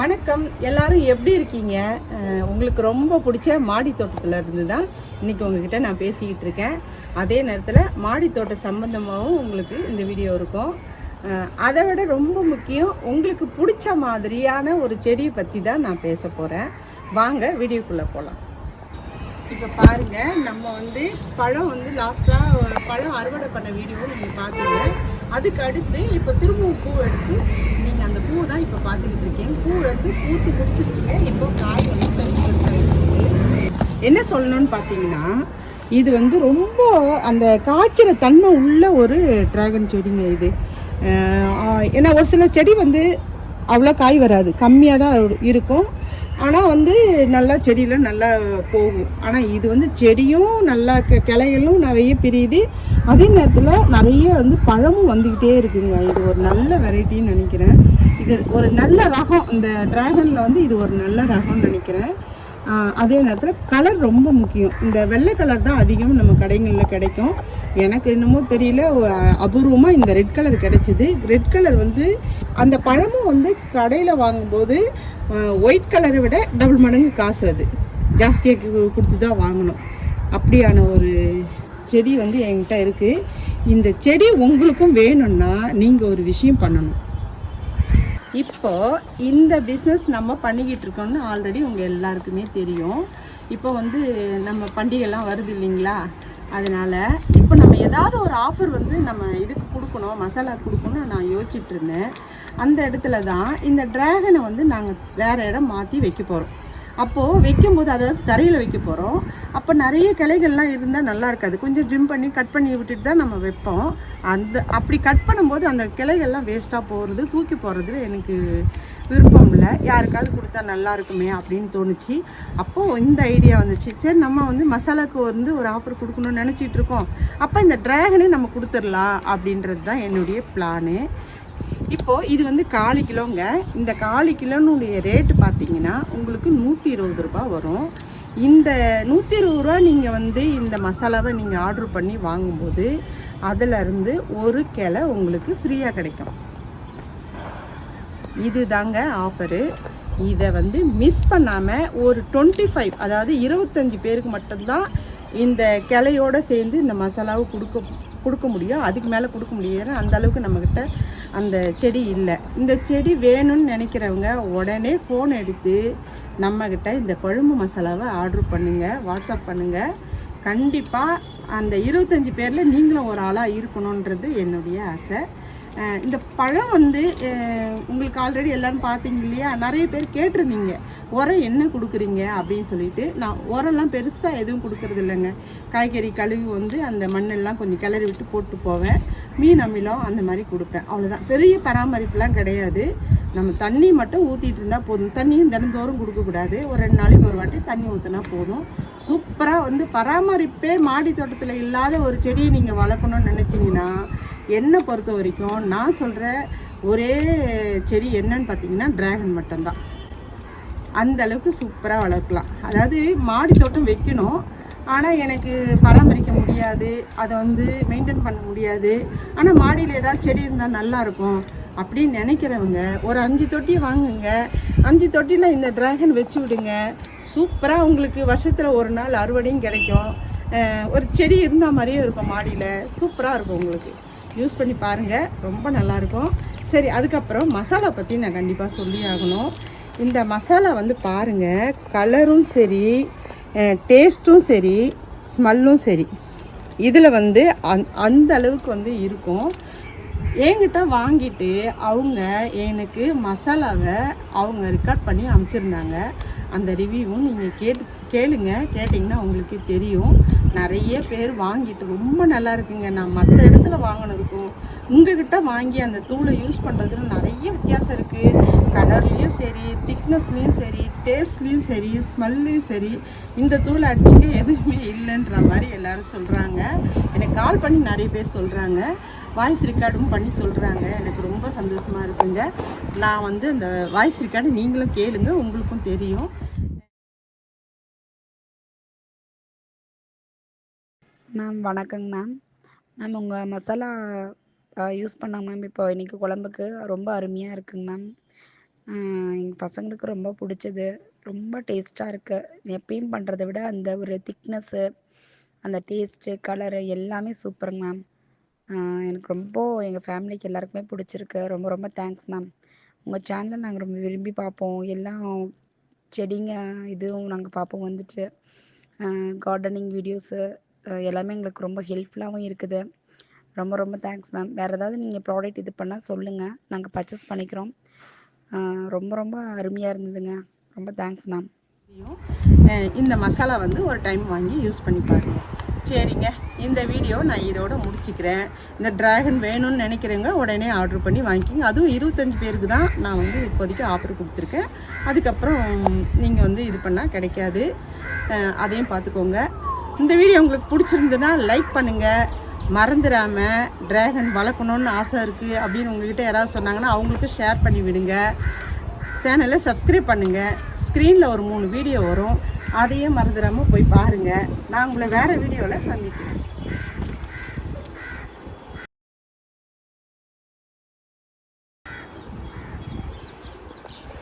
வணக்கம். எல்லாரும் எப்படி இருக்கீங்க? உங்களுக்கு ரொம்ப பிடிச்ச மாடி தோட்டத்தில் இருந்து தான் இன்னைக்கு உங்ககிட்ட நான் பேசிக்கிட்டு இருக்கேன். அதே நேரத்தில் மாடி தோட்ட சம்பந்தமாகவும் உங்களுக்கு இந்த வீடியோ இருக்கும். அதை விட ரொம்ப முக்கியம் உங்களுக்கு பிடிச்ச மாதிரியான ஒரு செடியை பற்றி தான் நான் பேச போகிறேன் வாங்க வீடியோக்குள்ளே போகலாம் இப்போ பாருங்கள் நம்ம வந்து பழம் வந்து லாஸ்ட்டாக பழம் அறுவடை பண்ண வீடியோ நீங்கள் பார்த்தீங்க அதுக்கு அடுத்து இப்போ திரும்பவும் பூ எடுத்து நீங்கள் அந்த பூ தான் இப்போ பார்த்துக்கிட்டு இருக்கீங்க. பூ வந்து பூத்து முடிச்சிருச்சுங்க. இப்போ காய் வந்து சைஸ் பெருசாகிட்டு என்ன சொல்லணும்னு பார்த்தீங்கன்னா இது வந்து ரொம்ப அந்த காய்க்கிற தன்மை உள்ள ஒரு டிராகன் செடிங்க இது. ஏன்னா ஒரு சில செடி வந்து அவ்வளோ காய் வராது. கம்மியாக தான் இருக்கும். ஆனால் வந்து நல்லா செடியில் நல்லா போகும். ஆனால் இது வந்து செடியும் நல்லா கி- கிளைகளும் நிறைய பிரியுது. அதே நேரத்தில் நிறைய வந்து பழமும் வந்துக்கிட்டே இருக்குங்க. இது ஒரு நல்ல வெரைட்டின்னு நினைக்கிறேன். இது ஒரு நல்ல ரகம். இந்த டிராகனில் வந்து இது ஒரு நல்ல ரகம்னு நினைக்கிறேன். அதே நேரத்தில் கலர் ரொம்ப முக்கியம். இந்த வெள்ளை கலர் தான் அதிகம் நம்ம கடைகளில் கிடைக்கும். எனக்கு என்னமோ தெரியல அபூர்வமாக இந்த ரெட் கலர் கிடைச்சிது. ரெட் கலர் வந்து அந்த பழமும் வந்து கடையில் வாங்கும்போது ஒயிட் கலரை விட டபுள் மடங்கு காசு அது. ஜாஸ்தியாக கொடுத்து தான் வாங்கணும். அப்படியான ஒரு செடி வந்து என்கிட்ட இருக்குது இந்த செடி உங்களுக்கும் வேணும்னா நீங்கள் ஒரு விஷயம் பண்ணணும். இப்போ இந்த பிஸ்னஸ் நம்ம பண்ணிக்கிட்டு இருக்கோம்னு ஆல்ரெடி உங்கள் எல்லாருக்குமே தெரியும். இப்போ வந்து நம்ம பண்டிகைலாம் வருது இல்லைங்களா? அதனால் நம்ம ஏதாவது ஒரு ஆஃபர் வந்து நம்ம இதுக்கு கொடுக்கணும் மசாலா கொடுக்கணும்னு நான் யோசிச்சுட்டு இருந்தேன். அந்த இடத்துல தான் இந்த ட்ராகனை வந்து நாங்கள் வேறு இடம் மாற்றி வைக்க போகிறோம் அப்போது வைக்கும்போது அதாவது தரையில் வைக்க போகிறோம் அப்போ நிறைய கிளைகள்லாம் இருந்தால் நல்லா இருக்காது. கொஞ்சம் ஜிம் பண்ணி கட் பண்ணி விட்டுட்டு தான் நம்ம வைப்போம். அந்த அப்படி கட் பண்ணும்போது அந்த கிளைகள்லாம் வேஸ்ட்டாக போகிறது தூக்கி போகிறது எனக்கு விருப்பம் இல்லை யாருக்காவது கொடுத்தா நல்லா இருக்குமே அப்படின்னு தோணுச்சு. அப்போது இந்த ஐடியா வந்துச்சு. சரி நம்ம வந்து மசாலாவுக்கு வந்து ஒரு ஆஃபர் கொடுக்கணும்னு நினச்சிட்டு இருக்கோம். அப்போ இந்த ட்ராகனே நம்ம கொடுத்துடலாம் அப்படின்றது தான் என்னுடைய பிளானு இப்போது இது வந்து காலு கிலோங்க. இந்த காலு கிலோனுடைய ரேட்டு பார்த்தீங்கன்னா உங்களுக்கு நூற்றி இருபது ரூபாய் வரும். இந்த நூற்றி இருபது ரூபா நீங்கள் வந்து இந்த மசாலாவை நீங்கள் ஆர்டர் பண்ணி வாங்கும்போது அதிலிருந்து ஒரு கிளை உங்களுக்கு ஃப்ரீயாக கிடைக்கும். இது தாங்க ஆஃபரு. இதை வந்து மிஸ் பண்ணாமல் ஒரு டுவெண்ட்டி ஃபைவ் அதாவது இருபத்தஞ்சி பேருக்கு மட்டும்தான் இந்த கிளையோட சேர்ந்து இந்த மசாலாவை கொடுக்க கொடுக்க முடியும். அதுக்கு மேலே கொடுக்க முடியாது. ஏன்னா அந்த அளவுக்கு நம்மக்கிட்ட அந்த செடி இல்லை. இந்த செடி வேணும்னு நினைக்கிறவங்க உடனே ஃபோன் எடுத்து நம்மக்கிட்ட இந்த குழம்பு மசாலாவை ஆர்டர் பண்ணுங்கள் வாட்ஸ்அப் பண்ணுங்கள் கண்டிப்பாக அந்த இருபத்தஞ்சி பேரில் நீங்களும் ஒரு ஆளாக இருக்கணுன்றது என்னுடைய ஆசை. இந்த பழம் வந்து உங்களுக்கு ஆல்ரெடி எல்லாரும் பார்த்தீங்க இல்லையா? நிறைய பேர் கேட்டிருந்தீங்க. உரம் என்ன கொடுக்குறீங்க அப்படின்னு சொல்லிட்டு. நான் உரம்லாம் பெருசாக எதுவும் கொடுக்கறது இல்லைங்க. காய்கறி கழுவி வந்து அந்த மண்ணெல்லாம் கொஞ்சம் கிளறி விட்டு போட்டு போவேன். மீன் அமிலம் அந்த மாதிரி கொடுப்பேன். அவ்வளோதான் பெரிய பராமரிப்புலாம் கிடையாது. நம்ம தண்ணி மட்டும் ஊற்றிட்டு இருந்தால் போதும். தண்ணியும் தினந்தோறும் கொடுக்கக்கூடாது. ஒரு ரெண்டு நாளைக்கு ஒரு வாட்டி தண்ணி ஊற்றினா போதும். சூப்பராக வந்து பராமரிப்பே மாடி தோட்டத்தில் இல்லாத ஒரு செடியை நீங்கள் வளர்க்கணும்னு நினச்சிங்கன்னா என்னை பொறுத்த வரைக்கும் நான் சொல்கிற ஒரே செடி என்னன்னு பார்த்தீங்கன்னா டிராகன் மட்டும்தான். அந்த அளவுக்கு சூப்பராக வளர்க்கலாம். அதாவது மாடி தோட்டம் வைக்கணும். ஆனால் எனக்கு பராமரிக்க முடியாது. அதை வந்து மெயின்டைன் பண்ண முடியாது. ஆனால் மாடியில் ஏதாவது செடி இருந்தால் நல்லாயிருக்கும் அப்படின்னு நினைக்கிறவங்க ஒரு அஞ்சு தொட்டியை வாங்குங்க. அஞ்சு தொட்டியில் இந்த ட்ராகன் வச்சு விடுங்க. சூப்பராக உங்களுக்கு வருஷத்தில் ஒரு நாள் அறுவடையும் கிடைக்கும். ஒரு செடி இருந்தால் மாதிரியே இருக்கும் மாடியில். சூப்பராக இருக்கும் உங்களுக்கு. யூஸ் பண்ணி பாருங்கள் ரொம்ப நல்லாயிருக்கும். சரி அதுக்கப்புறம் மசாலா பற்றி நான் கண்டிப்பாக சொல்லி ஆகணும். இந்த மசாலா வந்து பாருங்கள் கலரும் சரி டேஸ்ட்டும் சரி ஸ்மெல்லும் சரி இதில் வந்து அந் அந்த அளவுக்கு வந்து இருக்கும். என்கிட்ட வாங்கிட்டு அவங்க எனக்கு மசாலாவை அவங்க ரெக்கார்ட் பண்ணி அனுப்பிச்சிருந்தாங்க அந்த ரிவ்யூவும் நீங்கள் கேட்டு கேளுங்க. கேட்டிங்கன்னா உங்களுக்கு தெரியும். நிறைய பேர் வாங்கிட்டு ரொம்ப நல்லா இருக்குங்க. நான் மற்ற இடத்துல வாங்கினதுக்கும் உங்ககிட்ட வாங்கி அந்த தூளை யூஸ் பண்ணுறதுல நிறைய வித்தியாசம் இருக்குது கலர்லேயும் சரி திக்னஸ்லேயும் சரி டேஸ்ட்லேயும் சரி ஸ்மெல்லையும் சரி இந்த தூளை அடிச்சுக்க எதுவுமே இல்லைன்ற மாதிரி எல்லோரும் சொல்கிறாங்க எனக்கு கால் பண்ணி நிறைய பேர் சொல்கிறாங்க வாய்ஸ் ரெக்கார்டும் பண்ணி சொல்கிறாங்க எனக்கு ரொம்ப சந்தோஷமாக இருக்குங்க. நான் வந்து அந்த வாய்ஸ் ரெக்கார்டு நீங்களும் கேளுங்க உங்களுக்கும் தெரியும். மேம் வணக்கங்க மேம் மேம் உங்கள் மசாலா யூஸ் பண்ணாங்க மேம் இப்போ இன்றைக்கி குழம்புக்கு ரொம்ப அருமையாக இருக்குங்க மேம் எங்கள் பசங்களுக்கு ரொம்ப பிடிச்சது. ரொம்ப டேஸ்ட்டாக இருக்குது எப்பயும் பண்ணுறத விட அந்த ஒரு திக்னஸ்ஸு அந்த டேஸ்ட்டு கலரு எல்லாமே சூப்பருங்க மேம் எனக்கு ரொம்ப எங்கள் ஃபேமிலிக்கு எல்லாருக்குமே பிடிச்சிருக்கு. ரொம்ப ரொம்ப தேங்க்ஸ் மேம் உங்கள் சேனலை நாங்கள் ரொம்ப விரும்பி பார்ப்போம் எல்லாம் செடிங்க இதுவும் நாங்கள் பார்ப்போம் வந்துட்டு. கார்டனிங் வீடியோஸு எல்லாமே எங்களுக்கு ரொம்ப ஹெல்ப்ஃபுல்லாகவும் இருக்குது. ரொம்ப ரொம்ப தேங்க்ஸ் மேம். வேறு ஏதாவது நீங்கள் ப்ராடக்ட் இது பண்ணால் சொல்லுங்கள் நாங்கள் பர்ச்சேஸ் பண்ணிக்கிறோம். ரொம்ப ரொம்ப அருமையாக இருந்ததுங்க. ரொம்ப தேங்க்ஸ் மேம். இந்த மசாலா வந்து ஒரு டைம் வாங்கி யூஸ் பண்ணி பாருங்க. சரிங்க. இந்த வீடியோ நான் இதோட முடிச்சுக்கிறேன். இந்த ட்ராகன் வேணும்னு நினைக்கிறவங்க உடனே ஆர்டர் பண்ணி வாங்கிக்கிங்க. அதுவும் இருபத்தஞ்சி பேருக்கு தான் நான் வந்து இப்போதைக்கு ஆஃபர் கொடுத்துருக்கேன். அதுக்கப்புறம் நீங்கள் வந்து இது பண்ணால் கிடைக்காது. அதையும் பார்த்துக்கோங்க. இந்த வீடியோ உங்களுக்கு பிடிச்சிருந்துன்னா லைக் பண்ணுங்கள் மறந்துடாமல் ட்ராகன் வளர்க்கணுன்னு ஆசை இருக்குது அப்படின்னு உங்ககிட்ட யாராவது சொன்னாங்கன்னா அவங்களுக்கு ஷேர் பண்ணி விடுங்க. சேனலை சப்ஸ்கிரைப் பண்ணுங்கள் ஸ்க்ரீனில் ஒரு மூணு வீடியோ வரும். அதையே மறந்துடாமல் போய் பாருங்கள் நான் உங்களை வேறு வீடியோவில் சந்திக்கிறேன்.